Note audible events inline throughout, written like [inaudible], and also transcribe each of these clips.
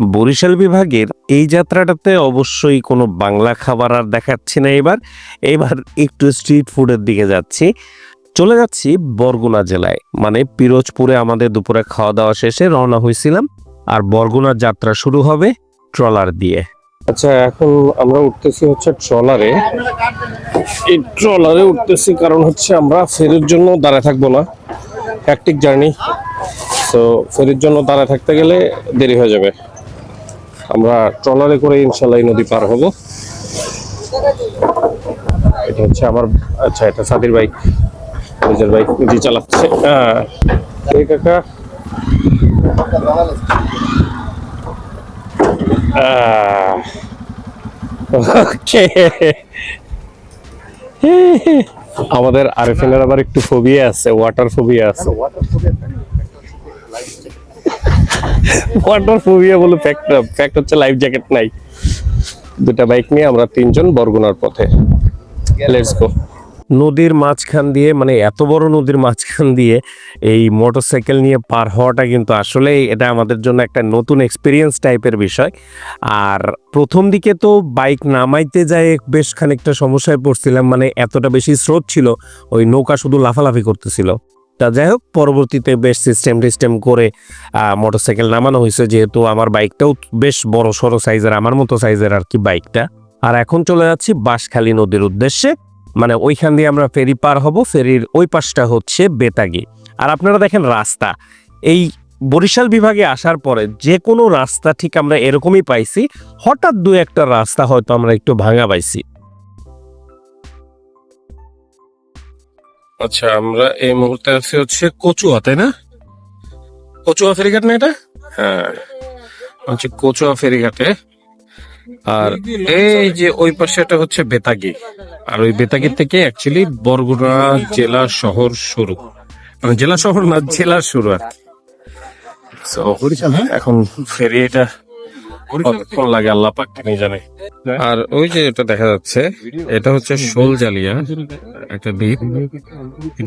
বরিশাল বিভাগের এই যাত্রাটাতে অবশ্যই কোনো বাংলা খাবার আর দেখাচ্ছি না এবার। এবার একটু স্ট্রিট ফুডের দিকে যাচ্ছি। চলে যাচ্ছি বরগুনা জেলায়। মানে পিরোজপুরে আমাদের দুপুরে খাওয়া দাওয়া শেষে রওনা হয়েছিলাম। আর বরগুনার যাত্রা শুরু হবে ট্রলার দিয়ে। আচ্ছা এখন আমরা উঠতেছি হচ্ছে ট্রলারে। এই ট্রলারে উঠতেছি কারণ হচ্ছে আমরা ফেরির জন্য দাঁড়ায় থাকব না। হ্যাকটিক জার্নি তো ফেরির জন্য দাঁড়ায় থাকতে গেলে দেরি হয়ে যাবে। আমরা ট্রলারে করে ইনশাল্লাহ নদী পার হব। এটা হচ্ছে আমার আচ্ছা এটা সাদির বাইক নিজের বাইক নিজে চালাচ্ছে। হ্যাঁ কাকা। আমাদের আরএফএল আবার একটু ফোবিয়া আছে ওয়াটার ফোবিয়া আছে। ওয়াটার ফোবিয়া বলে ফ্যাক্ট ফ্যাক্ট হচ্ছে লাইফ জ্যাকেট নাই। দুটা বাইক নিয়ে আমরা তিনজন বরগুনার পথে। লেটস গো নদীর মাঝখান দিয়ে মানে এত বড় নদীর মাঝখান দিয়ে এই মোটরসাইকেল নিয়ে পার হওয়াটা কিন্তু আসলে এটা আমাদের জন্য একটা নতুন এক্সপিরিয়েন্স টাইপের বিষয়। আর প্রথম দিকে তো বাইক নামাইতে যায় বেশ খানিকটা সমস্যায় পড়ছিলাম মানে এতটা বেশি স্রোত ছিল, ওই নৌকা শুধু লাফালাফি করতেছিল। তা যাই হোক, পরবর্তীতে বেশ সিস্টেম টিস্টেম করে মোটরসাইকেল নামানো হয়েছে। যেহেতু আমার বাইকটাও বেশ বড় সড়ো সাইজের আমার মতো সাইজের আর কি বাইকটা আর এখন চলে যাচ্ছি বাঁশখালী নদীর উদ্দেশ্যে। মানে ওইখান দিয়ে আমরা ফেরি পার হব। ফেরির ওই পাশটা হচ্ছে বেতাগি। আর আপনারা দেখেন রাস্তা। এই বরিশাল বিভাগে আসার পরে যে কোনো রাস্তা ঠিক আমরা এরকমই পাইছি। হঠাৎ দু একটা রাস্তা হয়তো আমরা একটু ভাঙা পাইছি। আচ্ছা আমরা এই মুহূর্তে আছি হচ্ছে কচুয়া তাই না? কচুয়া ফেরিঘাট না এটা? হ্যাঁ হচ্ছে কচুয়া ফেরিঘাটে আর এই যে ওই পাশে এটা হচ্ছে বেতাগি। আর ওই বেতাগি থেকে অ্যাকচুয়ালি বরগুনা জেলা শহর শুরু। মানে জেলা শহর না জেলা শুরু আর কি। এখন ফেরি এটা কতক্ষণ লাগে আল্লাহ পাক তিনি জানে আর ওই যে এটা দেখা যাচ্ছে এটা হচ্ছে শোল জালিয়া একটা দ্বীপ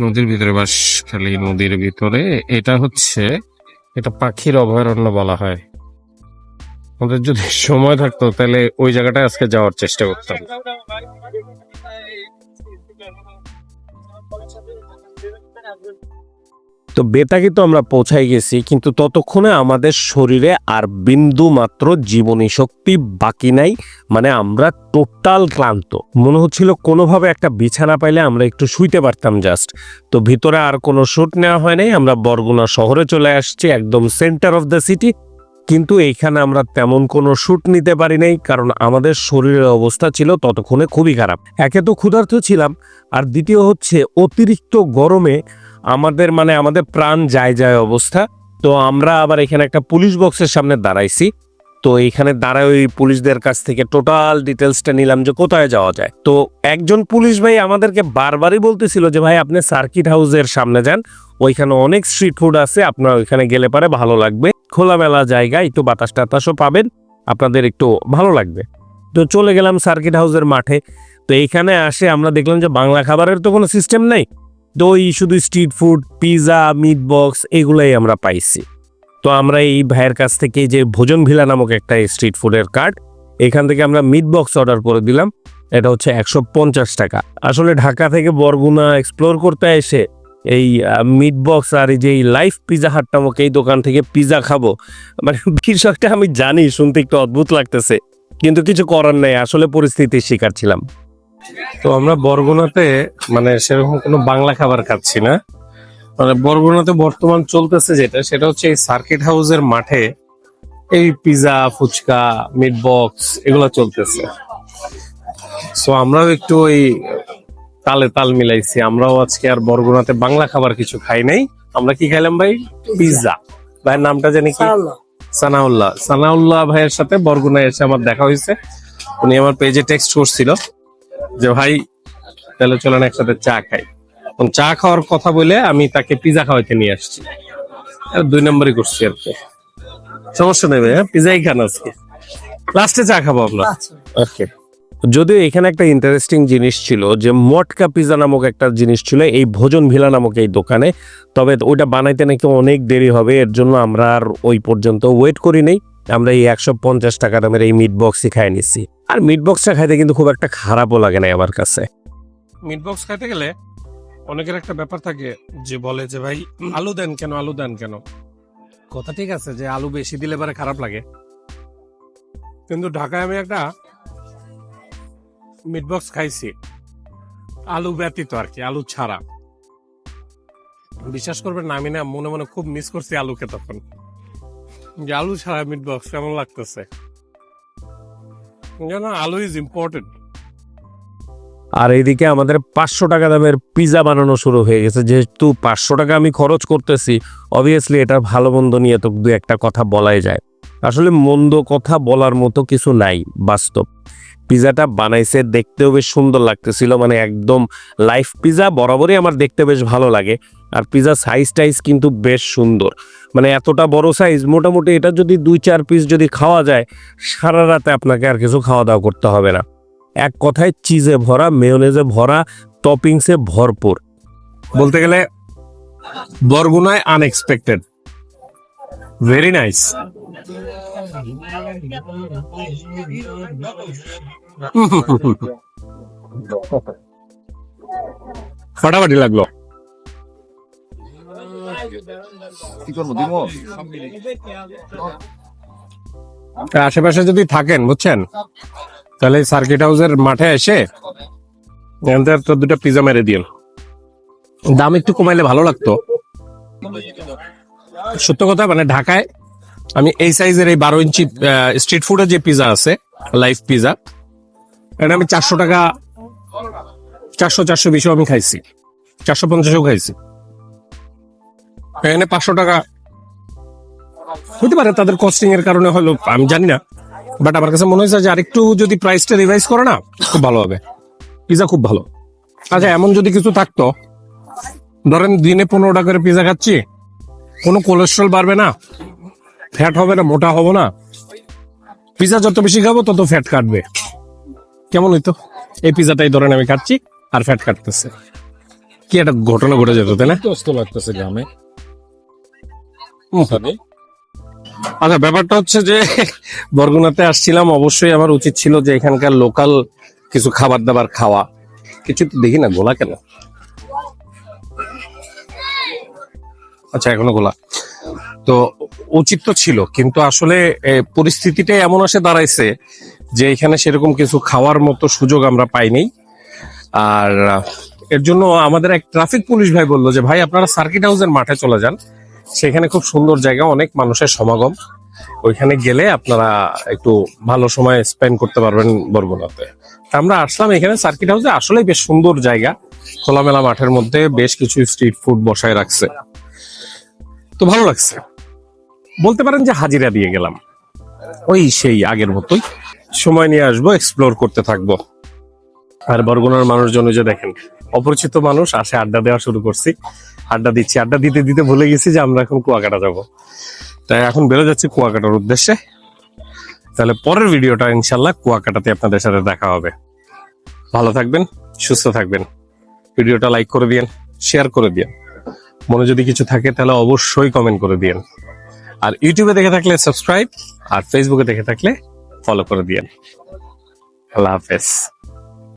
নদীর ভিতরে বাস খালি নদীর ভিতরে এটা হচ্ছে এটা পাখির অভয়ারণ্য বলা হয় আমাদের যদি সময় থাকতো তাহলে ওই জায়গাটায় আজকে যাওয়ার চেষ্টা করতাম তো বেতাকে তো আমরা পৌঁছাই গেছি, কিন্তু ততক্ষণে আমাদের শরীরে আর বিন্দু মাত্র জীবনী শক্তি বাকি নাই মানে আমরা টোটাল ক্লান্ত। মনে হচ্ছিল কোনোভাবে একটা বিছানা পাইলে আমরা একটু শুইতে পারতাম জাস্ট। তো ভিতরে আর কোনো শুট নেওয়া হয় নাই, আমরা বরগুনা শহরে চলে আসছি, একদম সেন্টার অফ দ্য সিটি কিন্তু এইখানে আমরা তেমন কোনো শুট নিতে পারি নাই, কারণ আমাদের শরীরের অবস্থা ছিল ততক্ষণে খুবই খারাপ। একে তো ক্ষুধার্ত ছিলাম, আর দ্বিতীয় হচ্ছে অতিরিক্ত গরমে আমাদের মানে আমাদের প্রাণ যায় যায় অবস্থা। তো আমরা আবার এখানে একটা পুলিশ বক্সের সামনে দাঁড়াইছি। তো এখানে দাঁড়ায় ওই পুলিশদের কাছ থেকে টোটাল ডিটেলসটা নিলাম যে কোথায় যাওয়া যায়। তো একজন পুলিশ ভাই আমাদেরকে বারবারই বলতেছিল যে, ভাই, আপনি সার্কিট হাউসের সামনে যান। ওইখানে অনেক স্ট্রিট ফুড আছে। আপনার ওইখানে গেলে পারে ভালো লাগবে। খোলামেলা জায়গা একটু বাতাস টাতাসও পাবেন। আপনাদের একটু ভালো লাগবে। তো চলে গেলাম সার্কিট হাউসের মাঠে। তো এইখানে আসে আমরা দেখলাম যে বাংলা খাবারের তো কোনো সিস্টেম নেই। ওই শুধু street food pizza meat box এগুলাই আমরা পাইছি। তো আমরা এই ভাইয়ের কাছ থেকে যে ভোজন ভিলা নামক একটা স্ট্রিট ফুডের কার্ড এখান থেকে আমরা মিট বক্স অর্ডার করে দিলাম। এটা হচ্ছে একশো পঞ্চাশ টাকা। আসলে ঢাকা থেকে বরগুনা এক্সপ্লোর করতে এসে এই মিট বক্স আর এই যে এই লাইফ পিজা হাট নামক এই দোকান থেকে পিজা খাব মানে বিষয়টা আমি জানি, শুনতে একটু অদ্ভুত লাগতেছে। কিন্তু কিছু করার নেই, আসলে পরিস্থিতির শিকার ছিলাম। তো আমরা বরগুনাতে মানে সেরকম কোনো বাংলা খাবার খাচ্ছি না। মানে বরগুনাতে বর্তমান চলতেছে যেটা সেটা হচ্ছে এই সার্কিট হাউসের মাঠে এই পিজা ফুচকা মিট বক্স এগুলো চলতেছে। সো আমরাও একটু ওই তালে তাল মিলাইছি। আমরাও আজকে আর বরগুনাতে বাংলা খাবার কিছু খাই নাই। আমরা কি খাইলাম ভাই? পিৎজা ভাইয়ের নামটা জানি কি? সানাউল্লাহ। সানাউল্লাহ। ভাইয়ের সাথে বরগুনায় এসে আমার দেখা হয়েছে। উনি আমার পেজে টেক্সট করছিল। যে ভাই তাহলে চলেন একসাথে চা খাই। এখন চা খাওয়ার কথা বলে আমি তাকে পিজা খাওয়াইতে নিয়ে আসছি। দুই নম্বরই করছি আর কি। সমস্যা নেই ভাই হ্যাঁ পিজাই খান আজকে। লাস্টে চা খাব আমরা। ওকে। যদিও এখানে একটা ইন্টারেস্টিং জিনিস ছিল যে মটকা পিজা নামক একটা জিনিস ছিল এই ভোজন ভিলা নামক এই দোকানে। তবে ওইটা বানাইতে নাকি অনেক দেরি হবে এর জন্য আমরা আর ওই পর্যন্ত ওয়েট করি নেই। আমরা এই একশো পঞ্চাশ টাকা দামের এই মিট বক্সই খাই নিচ্ছি আর মিট বক্সটা খাইতে কিন্তু খুব একটা খারাপও লাগে না আমার কাছে। মিট বক্স খাইতে গেলে অনেকের একটা ব্যাপার থাকে যে বলে যে, ভাই, আলু দেন কেন? আলু দেন কেন? কথা ঠিক আছে যে, আলু বেশি দিলে পরে খারাপ লাগে। কিন্তু ঢাকায় আমি একটা মিট বক্স খাইছি। আলু ব্যতীত আর কি, আলু ছাড়া। বিশ্বাস করবেন না, আমি না মনে মনে খুব মিস করছি আলুকে তখন। যে আলু ছাড়া মিট বক্স কেমন লাগতেছে? যেন আলু ইজ ইম্পর্টেন্ট আর এইদিকে আমাদের পাঁচশো টাকা দামের পিজা বানানো শুরু হয়ে গেছে। যেহেতু পাঁচশো টাকা আমি খরচ করতেছি অবভিয়াসলি এটা ভালো মন্দ নিয়ে তো দু একটা কথা বলাই যায়। আসলে মন্দ কথা বলার মতো কিছু নাই, বাস্তব। পিজাটা বানাইছে, দেখতেও বেশ সুন্দর লাগতেছিল মানে একদম লাইফ পিজা বরাবরই আমার দেখতে বেশ ভালো লাগে। আর পিজা সাইজ টাইজ কিন্তু বেশ সুন্দর। মানে এতটা বড় সাইজ মোটামুটি এটা যদি দুই চার পিস যদি খাওয়া যায়, সারা রাতে আপনাকে আর কিছু খাওয়া দাওয়া করতে হবে না। এক কথায় চিজে ভরা মেয়নেজে ভরা টপিংসে ভরপুর। বলতে গেলে বরগুনায় আনএক্সপেক্টেড ভেরি নাইস ফাটাফাটি লাগল। কি করব, দিব? আশেপাশে যদি থাকেন, বুঝছেন? তাহলে সার্কিট হাউসের মাঠে এসে তো দুটো পিজা মেরে দিন দাম একটু কমাইলে ভালো লাগতো। সত্য কথা মানে ঢাকায় আমি এই সাইজের এই বারো ইঞ্চি স্ট্রিট ফুডের যে পিজা আছে লাইফ পিজা এটা আমি চারশো টাকা, চারশো চারশো, বিশও আমি খাইছি। চারশো, পঞ্চাশও খাইছি। এখানে পাঁচশো টাকা। হতে পারে তাদের কস্টিং এর কারণে হলো, আমি জানি না। বাট আমার কাছে মনে হয়েছে যে আরেকটু যদি প্রাইসটা রিভাইজ করে না, খুব ভালো হবে। পিজা খুব ভালো। আচ্ছা এমন যদি কিছু থাকতো, ধরেন দিনে পনেরো টাকা করে পিজা খাচ্ছি, কোনো কোলেস্ট্রল বাড়বে না ফ্যাট হবে না, মোটা হব না। পিজা যত বেশি খাব, তত ফ্যাট কাটবে। কেমন হইতো? এই পিজাটাই ধরেন আমি খাচ্ছি, আর ফ্যাট কাটতেছে। কি একটা ঘটনা ঘটে যেত, তাই না? লাগতেছে গ্রামে। আচ্ছা ব্যাপারটা হচ্ছে যে [laughs] বরগুনাতে আসছিলাম অবশ্যই আমার উচিত ছিল যে এখানকার লোকাল কিছু খাবার দাবার খাওয়া। কিছু তো দেখি না গোলা কেন? আচ্ছা এখনও গোলা। তো উচিত তো ছিল কিন্তু আসলে এ, পরিস্থিতিটাই এমন আসে দাঁড়াইছে যে এখানে সেরকম কিছু খাওয়ার মতো সুযোগ আমরা পাইনি। আর এর জন্য আমাদের এক ট্রাফিক পুলিশ ভাই বলল যে ভাই আপনারা সার্কিট হাউসের মাঠে চলে যান। সেখানে খুব সুন্দর জায়গা, অনেক মানুষের সমাগম। ওইখানে গেলে আপনারা একটু ভালো সময় স্পেন্ড করতে পারবেন বরগুনাতে। আমরা আসলাম এখানে সার্কিট হাউসে আসলে বেশ সুন্দর জায়গা। খোলামেলা মাঠের মধ্যে বেশ কিছু স্ট্রিট ফুড বসায় রাখছে। তো ভালো লাগছে। বলতে পারেন যে হাজিরা দিয়ে গেলাম। ওই সেই আগের মতোই। সময় নিয়ে আসব এক্সপ্লোর করতে থাকব। আর বরগুনার মানুষজন যে দেখেন, অপরিচিত মানুষ, আসে আড্ডা দেওয়া শুরু করছি। আড্ডা দিচ্ছি। আড্ডা দিতে দিতে ভুলে গেছি যে আমরা এখন কুয়াকাটা যাব। তাই এখন বেরো যাচ্ছি কুয়াকাটার উদ্দেশ্যে। তাহলে পরের ভিডিওটা ইনশাল্লাহ কুয়াকাটাতে আপনাদের সাথে দেখা হবে। ভালো থাকবেন, সুস্থ থাকবেন। ভিডিওটা লাইক করে দিয়েন, শেয়ার করে দিয়েন। মনে যদি কিছু থাকে তাহলে অবশ্যই কমেন্ট করে দিয়েন। আর ইউটিউবে দেখে থাকলে সাবস্ক্রাইব, আর ফেসবুকে দেখে থাকলে ফলো করে দিয়েন। আল্লাহ হাফেজ।